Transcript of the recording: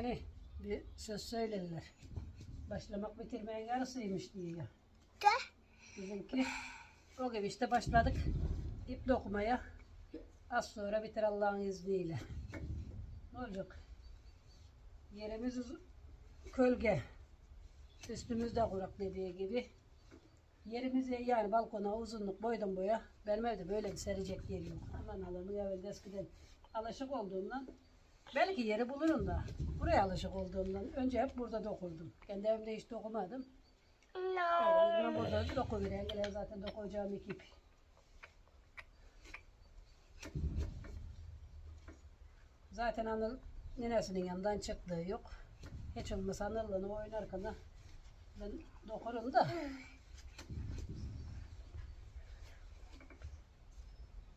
Hani bir söz söylediler. Başlamak bitirmeyen yarısıymış diye. De. Bizimki o gibi işte başladık ip dokumaya. Az sonra biter Allah'ın izniyle. Ne olacak? Yerimiz kölge. Üstümüzde kurak dediği gibi. Yerimiz yani balkona uzunluk boydan boya. Benim evde böyle bir serecek yer yok. Aman Allah'ım evvel eskiden alışık olduğumdan belki yeri bulurum da buraya alışık olduğumdan önce hep burada dokurdum. Kendi evimde hiç dokumadım. No. Ben burada doku veren gelen zaten dokuyacağım ekip. Zaten Anıl ninesinin yanından çıktığı yok. Hiç olmasa Anıl'la oynarken ben dokurum da